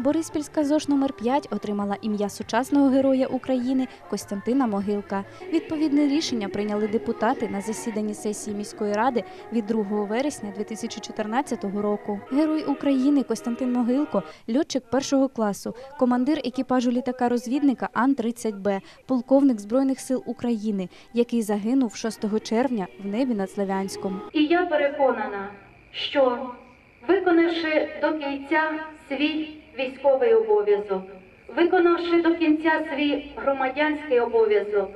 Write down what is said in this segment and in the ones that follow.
Бориспільська ЗОЖ номер 5 отримала ім'я сучасного героя України Костянтина Могилка. Відповідне рішення прийняли депутати на засіданні сесії міської ради від 2 вересня 2014 року. Герой України Костянтин Могилко, льотчик першого класу, командир екіпажу літака-розвідника Ан-30Б, полковник Збройних сил України, який загинув 6 червня в небі над Слов'янськом. І я переконана, що виконавши до кінця свій військовий обов'язок, виконавши до кінця свій громадянський обов'язок,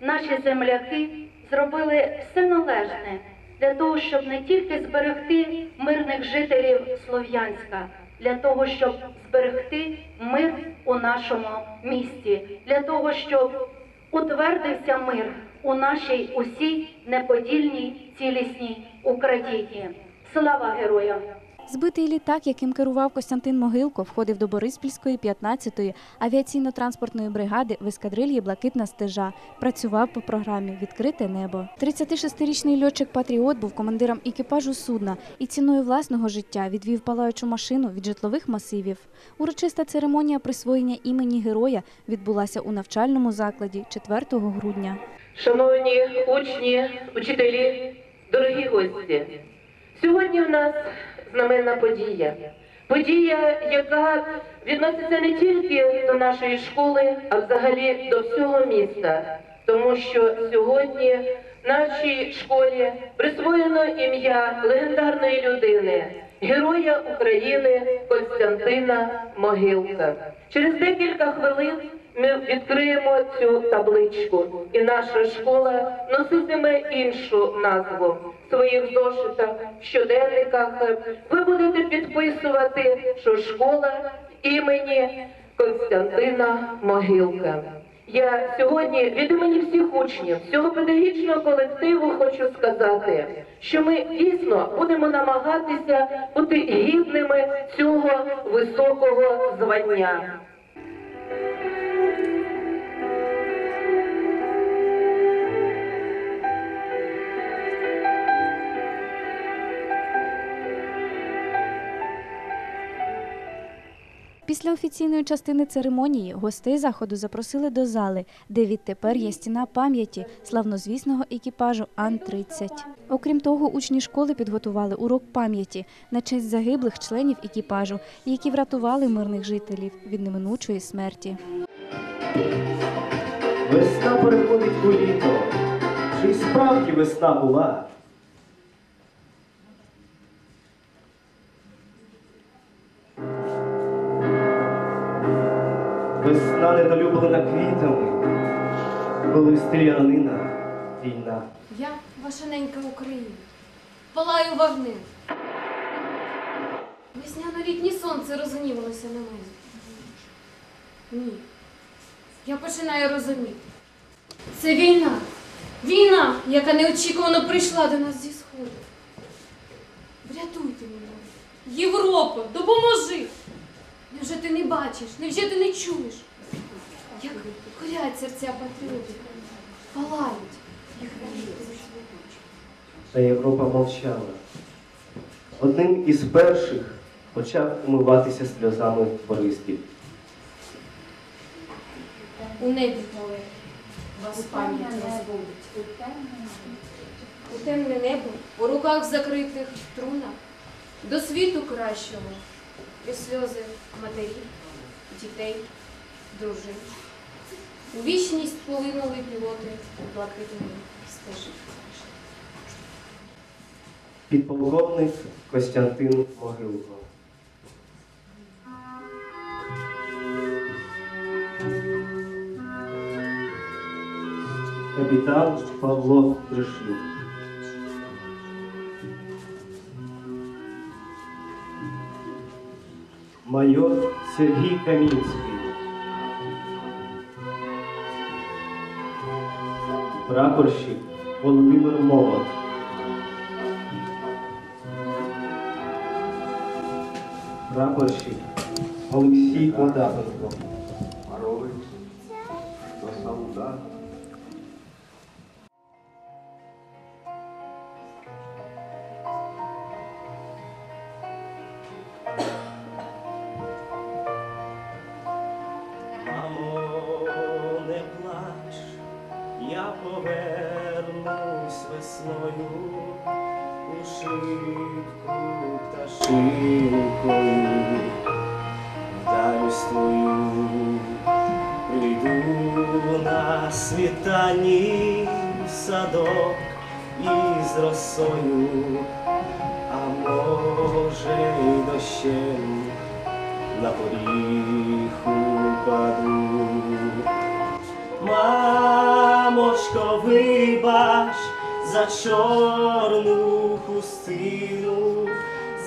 наші земляки зробили все належне для того, щоб не тільки зберегти мирних жителів Слов'янська, для того, щоб зберегти мир у нашому місті, для того, щоб утвердився мир у нашій усій неподільній цілісній Україні. Слава героям! Збитий літак, яким керував Костянтин Могилко, входив до Бориспільської 15-ї авіаційно-транспортної бригади в ескадрильї Блакитна стежа. Працював по програмі Відкрите небо. 36-річний льотчик Патріот був командиром екіпажу судна і ціною власного життя відвів палаючу машину від житлових масивів. Урочиста церемонія присвоєння імені героя відбулася у навчальному закладі 4 грудня. Шановні учні, учителі, дорогі гості, сьогодні в нас знаменна подія. Подія, яка відноситься не тільки до нашої школи, а взагалі до всього міста. Тому що сьогодні нашій школі присвоєно ім'я легендарної людини, героя України Костянтина Могилка. Через декілька хвилин ми відкриємо цю табличку, і наша школа носитиме іншу назву в своїх зошитах, щоденниках. Ви будете підписувати, що школа імені Константина Могилка. Я сьогодні від імені всіх учнів, всього педагогічного колективу хочу сказати, що ми дійсно будемо намагатися бути гідними цього високого звання. Після офіційної частини церемонії гостей заходу запросили до зали, де відтепер є стіна пам'яті славнозвісного екіпажу Ан-30. Окрім того, учні школи підготували урок пам'яті на честь загиблих членів екіпажу, які врятували мирних жителів від неминучої смерті. Весна переходить у літо. Чи справді весна була? Весна недолюблена квітами, коли стрілянина війна. Я, ваша ненька Україна, палаю вогнем. Весняно-літнє сонце розгнівалося на мене. Ні. Я починаю розуміти. Це війна. Війна, яка неочікувано прийшла до нас зі сходу. Врятуйте мене. Європа, допоможи. Невже ти не бачиш? Невже ти не чуєш? Як горять серця патріотів, палають їх вірить. Та Європа мовчала. Одним із перших почав умиватися сльозами Бориспіль. У небі поле вас пам'ять розбудить. У темне небо, у руках закритих трунах, до світу кращого, і сльози матерів, дітей, дружин. У вічність полинули пілоти блакитної стежі. Підполковник Костянтин Могилко. Капітан Павло Дришлюк. Майор Сергій Камінський. Прапорщик Володимир Молот. Прапорщик Олексій Потапенко. Світанні в садок із росою, а може й дощем на поріг упаду. Мамочко, вибач за чорну хустину,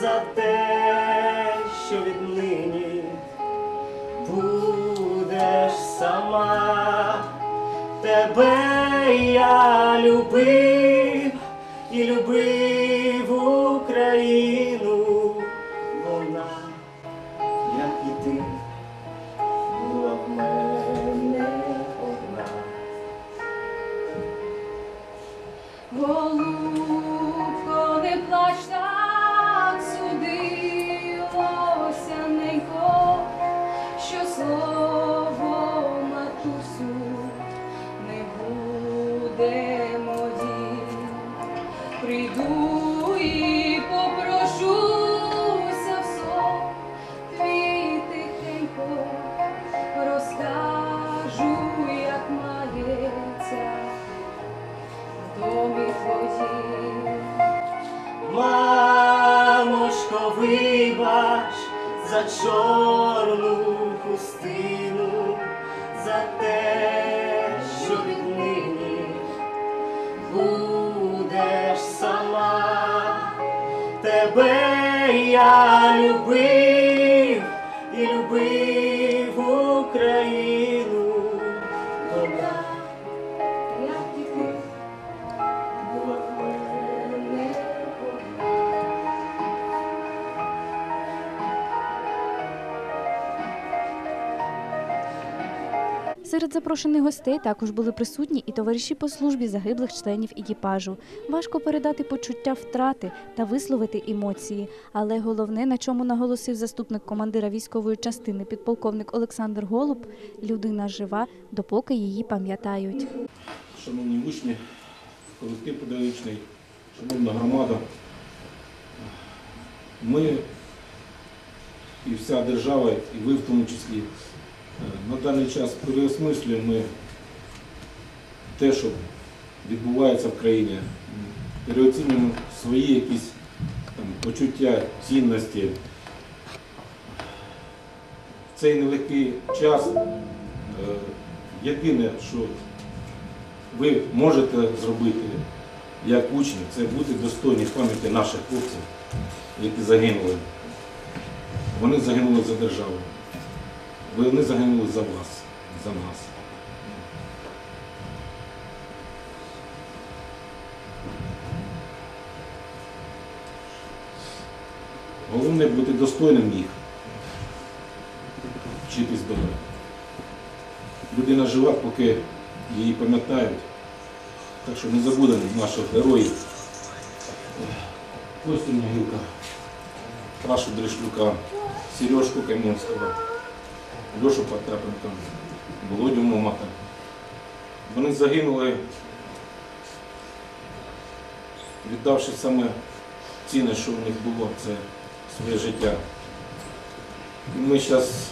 за те, що віднині будеш сама. Тебе я любив і любив І попрошуся в сон, твій тихенько як мається в домі твоїм. Мамочко, вибач за чорну хустину, за те, Тебе я любив Серед запрошених гостей також були присутні і товариші по службі загиблих членів екіпажу. Важко передати почуття втрати та висловити емоції. Але головне, на чому наголосив заступник командира військової частини підполковник Олександр Голуб, людина жива, допоки її пам'ятають. шановні учні, колектив педагогічний, шановна громада. Ми і вся держава, і ви в тому числі, на даний час переосмислюємо те, що відбувається в країні, переоцінюємо свої якісь там, почуття, цінності. В цей нелегкий час е, єдине, що ви можете зробити як учні, це бути достойні пам'яті наших хлопців, які загинули. Вони загинули за державу. Вони загинули за вас, за нас. Головне бути достойним їх, вчитись добре. Людина жива, поки її пам'ятають. Так що не забудемо наших героїв. Костю Могилка, Пашу Дришлюка, Сережку Кам'янського, Льошу Потапенка, Володю Момата. Вони загинули, віддавши саме цінне, що в них було, це своє життя. І ми зараз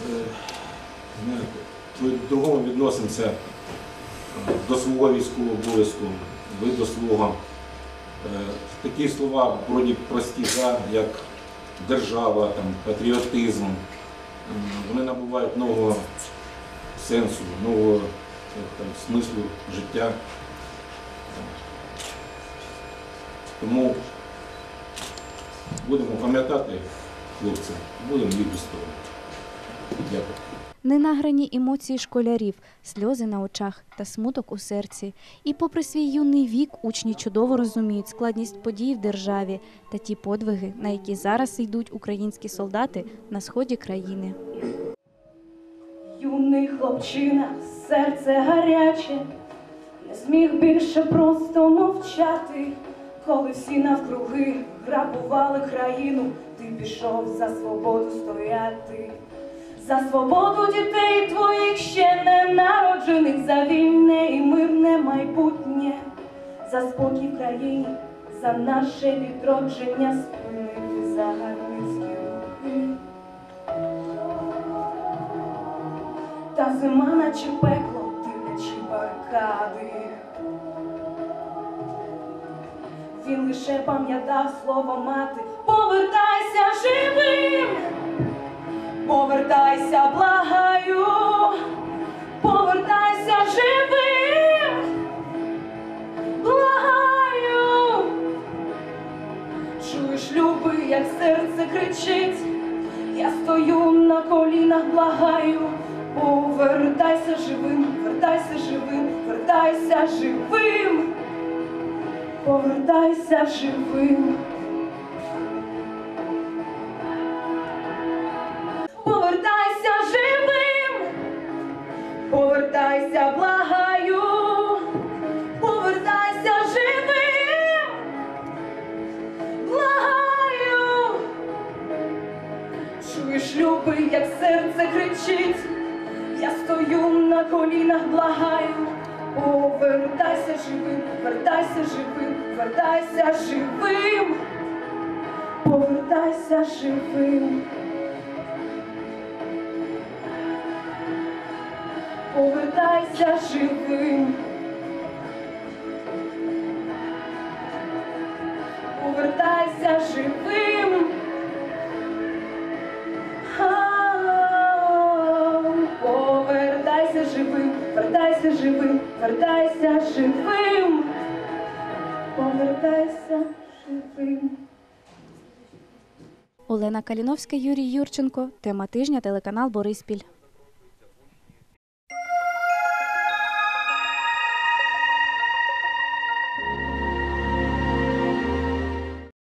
по-другому відносимося е, до свого військового обов'язку, ви до свого. Е, Такі слова вроді прості, як держава, там, патріотизм, вони набувають нового сенсу, нового там, смислу життя. Тому будемо пам'ятати хлопців, будемо їх відстоювати. Ненаграні емоції школярів, сльози на очах та смуток у серці. І попри свій юний вік, учні чудово розуміють складність подій в державі та ті подвиги, на які зараз йдуть українські солдати на сході країни. Юний хлопчина, серце гаряче, не зміг більше просто мовчати, коли всі навкруги грабували країну, ти пішов за свободу стояти. За свободу дітей твоїх ще не народжених, за вільне і мирне майбутнє, за спокій в за наше відродження спинити загарбницькі рухи. Та зима, наче пекло, дивлячи баркади. Він лише пам'ятав слово мати, повертайся живим, повертайся, благаю, повертайся живим, благаю. Чуєш, люби, як серце кричить, я стою на колінах, благаю, повертайся живим, вертайся живим, вертайся живим, повертайся живим. Колінах, благаю. Повертайся живим, вертайся живим, вертайся живим, повертайся живим. Повертайся живим. Живим, вертайся живим, вертайся живим. Повертайся живим. Олена Каліновська, Юрій Юрченко. Тема тижня телеканал Бориспіль.